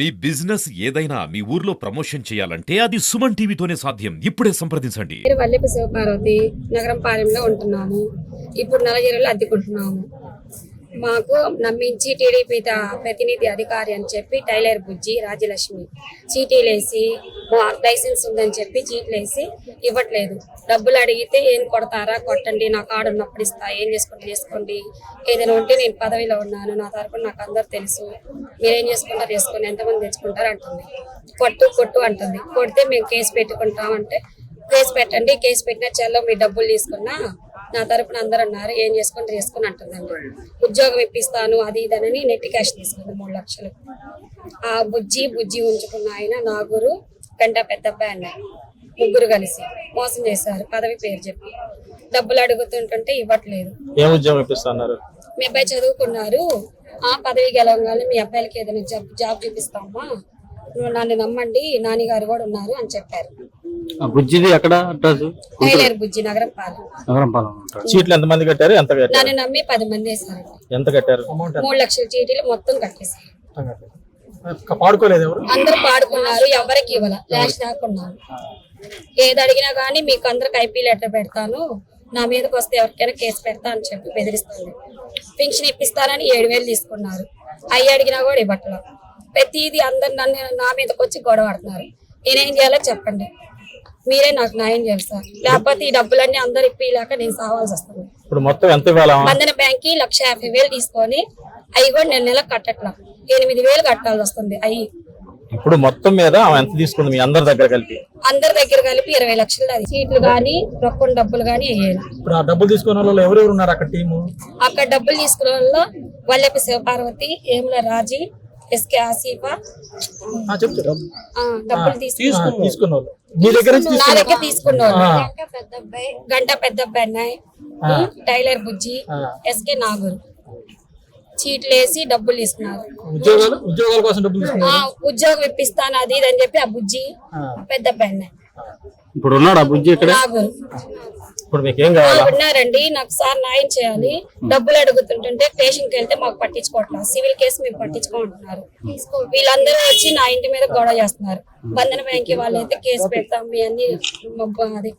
మీ business ఏదైనా మీ ఊర్లో promotion చేయాలంటే అది సుమన్ టీవీతోనే సాధ్యం. ఇప్పుడే సంప్రదించండి. పేరు శివపార్వతి నగరం పాలెంలో ఉంటున్నాము ఇప్పుడు నలగిరిలో అద్దెకుంటున్నాము మాకు నమ్మించి టీడీపీ ప్రతినిధి అధికారి అని చెప్పి టైలర్ బుజ్జి రాజ్యలక్ష్మి చీటీలు వేసి లైసెన్స్ ఉందని చెప్పి చీటీలు వేసి ఇవ్వట్లేదు. డబ్బులు అడిగితే ఏం కొడతారా? కొట్టండి నా కార్డు ఉన్నప్పుడు ఇస్తా ఏం చేసుకోండి చేసుకోండి. ఏదైనా ఉంటే నేను పదవిలో ఉన్నాను నా తరపున నాకు అందరు తెలుసు. మీరేం చేసుకుంటారు చేసుకోండి ఎంతమంది తెచ్చుకుంటారు అంటుంది. కొట్టు కొట్టు అంటుంది. కొడితే మేము కేసు పెట్టుకుంటాం అంటే కేసు పెట్టండి కేసు పెట్టిన చెల్లో మీ డబ్బులు తీసుకున్నా నా తరపున అందరు అన్నారు ఏం చేసుకుంటే చేసుకుని అంటుందండి. ఉద్యోగం ఇప్పిస్తాను అది ఇదనని నెట్ క్యాష్ తీసుకుంది మూడు లక్షలు. ఆ బుజ్జి బుజ్జి ఉంచుకున్న ఆయన నాగురు గంట పెద్దబ్బాయి అన్నారు ముగ్గురు కలిసి మోసం చేశారు. పదవి పేరు చెప్పి. డబ్బులు అడుగుతుంటుంటే ఇవ్వట్లేదు. ఏం ఉద్యోగం ఇప్పిస్తున్నారు? మీ అబ్బాయి చదువుకున్నారు. ఆ పదవి గెలవగానే మీ అబ్బాయిలకి ఏదైనా జాబ్ జాబ్ చూపిస్తామా? నువ్వు నన్ను నమ్మండి నాన్నగారు కూడా ఉన్నారు అని చెప్పారు. బుజ్జిది ఎక్కడ అడ్రస్ టైలర్ బుజ్జి నగరం పాలెం. నగరం పాలెం ఉంటాడు చీట్లు ఎంత మంది కట్టారు? ఎంత కట్టారు? నన్ను నమ్మి పది మంది వేశారు. ఎంత కట్టారు? అమౌంట్ మూడు లక్షల చీటీలు మొత్తం కట్టేశారు. పాడుకోలేదు ఎవరు? అందరూ పాడుకున్నారు ఎవరికి ఇవ్వాల. లాస్ట్ దాకున్నారు ఏది అడిగినా కానీ మీకు అందరికి ఐపీ లెటర్ పెడతాను. నా మీదకి వస్తే ఎవరికైనా కేసు పెడతా అని చెప్పి బెదిరిస్తుంది పింఛన్ ఇప్పిస్తానని ఏడు వేలు తీసుకున్నారు. అవి అడిగినా కూడా ఇవ్వట్లేదు ప్రతిదీ అందరు నన్ను నా మీదకి వచ్చి గొడవ ఆడుతున్నారు నేనేం చేయాలో చెప్పండి. మీరే నాకు న్యాయం సార్. లేకపోతే ఈ డబ్బులన్నీ అందరు ఇప్పిలేక నేను సావాల్సి వస్తుంది. ఇప్పుడు మొత్తం ఎంత బంధన బ్యాంక్కి లక్ష యాభై వేలు తీసుకొని అవి కూడా నెల నెలకు కట్టట్లా. ఎనిమిది వేలు కట్టాల్సి వస్తుంది అవి ఇప్పుడు మొత్తం మీద ఎంత తీసుకుంది మీ అందరి దగ్గర కలిపి? అందరి దగ్గర కలిపి ఇరవై లక్షలు అది. సీట్లు కానీ రొక్కం డబ్బులు కానీ వేయాలి. ఇప్పుడు ఆ డబ్బులు తీసుకున్న వాళ్ళు ఎవరెవరు ఉన్నారు అక్కడ టీము? అక్కడ డబ్బులు తీసుకున్న వాళ్ళు వల్లెపి శివపార్వతి ఏముల రాజీ ఎస్కే ఆసిఫా ఆ, డబ్బులు తీసుకున్న తీసుకున్న వాళ్ళు మీ దగ్గర నుంచి నా దగ్గర తీసుకున్న వాళ్ళు ఆ. గంట పెద్ద అబ్బాయి టైలర్ బుజ్జి ఎస్కే నాగూరు చీట్లు వేసి డబ్బులు తీసుకున్నారు ఉద్యోగాలు ఉద్యోగాల కోసం డబ్బులు తీసుకున్నారు ఆ, ఉద్యోగం ఇప్పిస్తాను అది ఇది అని చెప్పి ఆ బుజ్జి పెద్ద అబ్బాయి ఇప్పుడు ఉన్నాడు ఆ బుజ్జి ఇక్కడ నాగూరు ఇప్పుడు మీకు ఏం కావాలా? ఉన్నారండి నాకు సార్ న్యాయం చేయాలి. డబ్బులు అడుగుతుంటుంటే స్టేషన్కి వెళ్తే మాకు పట్టించుకోవట్లేదు సివిల్ కేసు మేము పట్టించుకుంటున్నారు వీళ్ళందరూ వచ్చి నా ఇంటి మీద గొడవ చేస్తున్నారు. బంధన బ్యాంక్ వాళ్ళు అయితే కేసు పెడతాం మీ అన్ని అది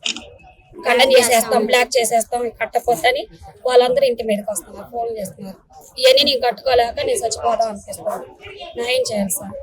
ఖండన చేసేస్తాం బ్లాక్ చేసేస్తాం కట్టపోతని వాళ్ళందరూ ఇంటి మీదకి వస్తున్నారు ఫోన్ చేస్తున్నారు. ఇవన్నీ నేను కట్టుకోలేక నేను చచ్చిపోదాం అనిపిస్తాను న్యాయం చేయాలి సార్.